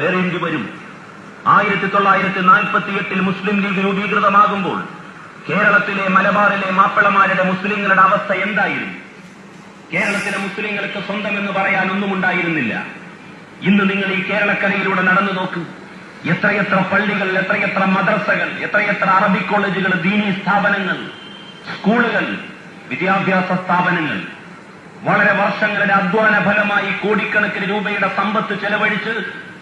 പേറേണ്ടി വരും. ആയിരത്തി തൊള്ളായിരത്തി നാൽപ്പത്തി എട്ടിൽ മുസ്ലിം ലീഗ് രൂപീകൃതമാകുമ്പോൾ കേരളത്തിലെ മലബാറിലെ മാപ്പിളമാരുടെ മുസ്ലിങ്ങളുടെ അവസ്ഥ എന്തായിരുന്നു? കേരളത്തിലെ മുസ്ലിങ്ങൾക്ക് സ്വന്തം എന്ന് പറയാൻ ഒന്നും ഉണ്ടായിരുന്നില്ല. ഇന്ന് നിങ്ങൾ ഈ കേരളക്കരയിലൂടെ നടന്നു നോക്കൂ. എത്രയെത്ര പള്ളികൾ എത്രയെത്ര മദ്രസകൾ എത്രയെത്ര അറബി കോളേജുകൾ ദീനി സ്ഥാപനങ്ങൾ സ്കൂളുകൾ വിദ്യാഭ്യാസ സ്ഥാപനങ്ങൾ വളരെ വർഷങ്ങളുടെ അധ്വാന ഫലമായി കോടിക്കണക്കിന് രൂപയുടെ സമ്പത്ത് ചെലവഴിച്ച്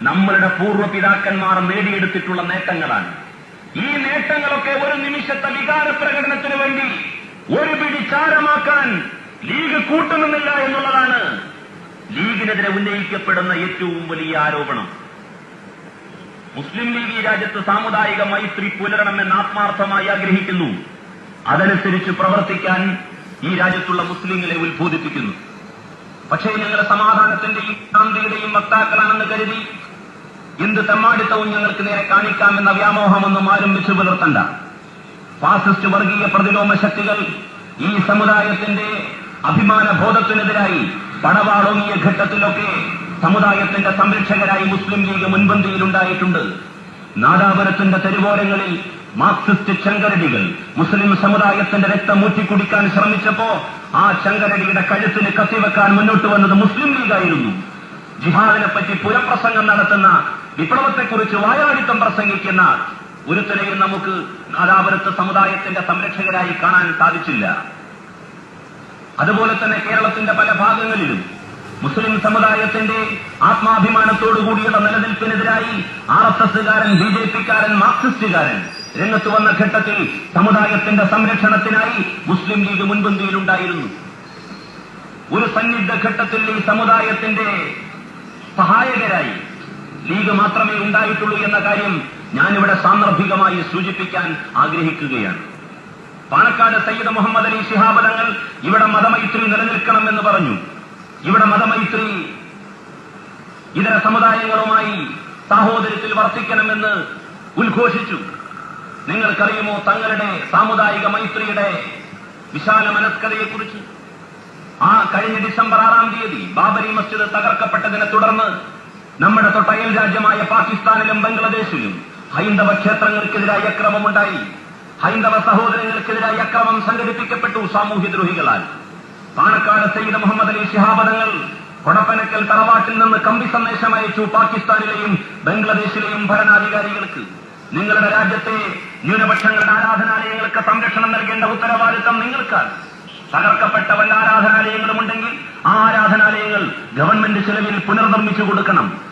നമ്മളുടെ പൂർവ പിതാക്കന്മാർ നേടിയെടുത്തിട്ടുള്ള നേട്ടങ്ങളാണ്. ഈ നേട്ടങ്ങളൊക്കെ ഒരു നിമിഷത്തെ വികാര പ്രകടനത്തിന് വേണ്ടി ഒരു പിടി ചാരമാക്കാൻ ലീഗ് കൂട്ടുന്നില്ല എന്നുള്ളതാണ് ലീഗിനെതിരെ ഉന്നയിക്കപ്പെടുന്ന ഏറ്റവും വലിയ ആരോപണം. മുസ്ലിം ലീഗ് ഈ രാജ്യത്ത് സാമുദായിക മൈത്രി പുലരണമെന്ന് ആത്മാർത്ഥമായി ആഗ്രഹിക്കുന്നു. അതനുസരിച്ച് പ്രവർത്തിക്കാൻ ഈ രാജ്യത്തുള്ള മുസ്ലിങ്ങളെ ഉത്ബോധിപ്പിക്കുന്നു. പക്ഷേ ഞങ്ങളുടെ സമാധാനത്തിന്റെയും ശാന്തിയുടെയും വക്താക്കളാണെന്ന് കരുതി എന്ത് തെമ്മാടിത്തവും ഞങ്ങൾക്ക് നേരെ കാണിക്കാമെന്ന വ്യാമോഹമൊന്നും ആരും വെച്ചു പുലർത്തണ്ട. ഫാസിസ്റ്റ് വർഗീയ പ്രതിലോമ ശക്തികൾ ഈ സമുദായത്തിന്റെ അഭിമാന ബോധത്തിനെതിരായി പടവാളോങ്ങിയ ഘട്ടത്തിലൊക്കെ സമുദായത്തിന്റെ സംരക്ഷകരായി മുസ്ലിം ലീഗ് മുൻപന്തിയിലുണ്ടായിട്ടുണ്ട്. നാദാപുരത്തിന്റെ തെരുവോരങ്ങളിൽ മാർക്സിസ്റ്റ് ചങ്കരടികൾ മുസ്ലിം സമുദായത്തിന്റെ രക്തം ഊറ്റിക്കുടിക്കാൻ ശ്രമിച്ചപ്പോ ആ ചങ്കരടിയുടെ കഴുത്തിന് കത്തിവെക്കാൻ മുന്നോട്ട് വന്നത് മുസ്ലിം ലീഗായിരുന്നു. ജിഹാദിനെ പറ്റി പുരപ്രസംഗം നടത്തുന്ന വിപ്ലവത്തെക്കുറിച്ച് വായാടിത്തം പ്രസംഗിക്കുന്ന ഒരുത്തരെയും നമുക്ക് നാദാപുരത്ത് സമുദായത്തിന്റെ സംരക്ഷകരായി കാണാൻ സാധിച്ചില്ല. അതുപോലെ തന്നെ കേരളത്തിന്റെ പല ഭാഗങ്ങളിലും മുസ്ലിം സമുദായത്തിന്റെ ആത്മാഭിമാനത്തോടുകൂടിയുള്ള നിലനിൽപ്പിനെതിരായി ആർ എസ് എസുകാരൻ ബി ജെ പിക്കാരൻ മാർക്സിസ്റ്റുകാരൻ രംഗത്ത് വന്ന ഘട്ടത്തിൽ സമുദായത്തിന്റെ സംരക്ഷണത്തിനായി മുസ്ലിം ലീഗ് മുൻപന്തിയിലുണ്ടായിരുന്നു. ഒരു സന്നിഗ്ധ ഘട്ടത്തിൽ ഈ സമുദായത്തിന്റെ സഹായകരായി ലീഗ് മാത്രമേ ഉണ്ടായിട്ടുള്ളൂ എന്ന കാര്യം ഞാനിവിടെ സാന്ദർഭികമായി സൂചിപ്പിക്കാൻ ആഗ്രഹിക്കുകയാണ്. പാണക്കാട് സയ്യിദ് മുഹമ്മദ് അലി ശിഹാബലങ്ങൾ ഇവിടെ മതമൈത്രി നിലനിൽക്കണമെന്ന് പറഞ്ഞു. ഇവിടെ മതമൈത്രി ഇതര സമുദായങ്ങളുമായി സാഹോദര്യത്തിൽ വർത്തിക്കണമെന്ന് ഉദ്ഘോഷിച്ചു. നിങ്ങൾക്കറിയുമോ തങ്ങളുടെ സാമുദായിക മൈത്രിയുടെ വിശാല മനസ്കതയെക്കുറിച്ച്? ആ കഴിഞ്ഞ ഡിസംബർ ആറാം തീയതി ബാബരി മസ്ജിദ് തകർക്കപ്പെട്ടതിനെ തുടർന്ന് നമ്മുടെ തൊട്ടയൽ രാജ്യമായ പാകിസ്ഥാനിലും ബംഗ്ലാദേശിലും ഹൈന്ദവ ക്ഷേത്രങ്ങൾക്കെതിരായി അക്രമമുണ്ടായി. ഹൈന്ദവ സഹോദരങ്ങൾക്കെതിരായി അക്രമം സംഘടിപ്പിക്കപ്പെട്ടു സാമൂഹ്യദ്രോഹികളാൽ പാണക്കാട് സയ്യിദ് മുഹമ്മദ് അലി ശിഹാബദങ്ങൾ കൊടപ്പനക്കൽ തറവാട്ടിൽ നിന്ന് കമ്പി സന്ദേശം അയച്ചു പാകിസ്ഥാനിലെയും ബംഗ്ലാദേശിലെയും ഭരണാധികാരികൾക്ക്. നിങ്ങളുടെ രാജ്യത്തെ ന്യൂനപക്ഷങ്ങളുടെ ആരാധനാലയങ്ങൾക്ക് സംരക്ഷണം നൽകേണ്ട ഉത്തരവാദിത്തം നിങ്ങൾക്കാണ്. തകർക്കപ്പെട്ട വല്ല ആരാധനാലയങ്ങളും ഉണ്ടെങ്കിൽ ആ ആരാധനാലയങ്ങൾ ഗവൺമെന്റ് ചെലവിൽ പുനർനിർമ്മിച്ചു കൊടുക്കണം.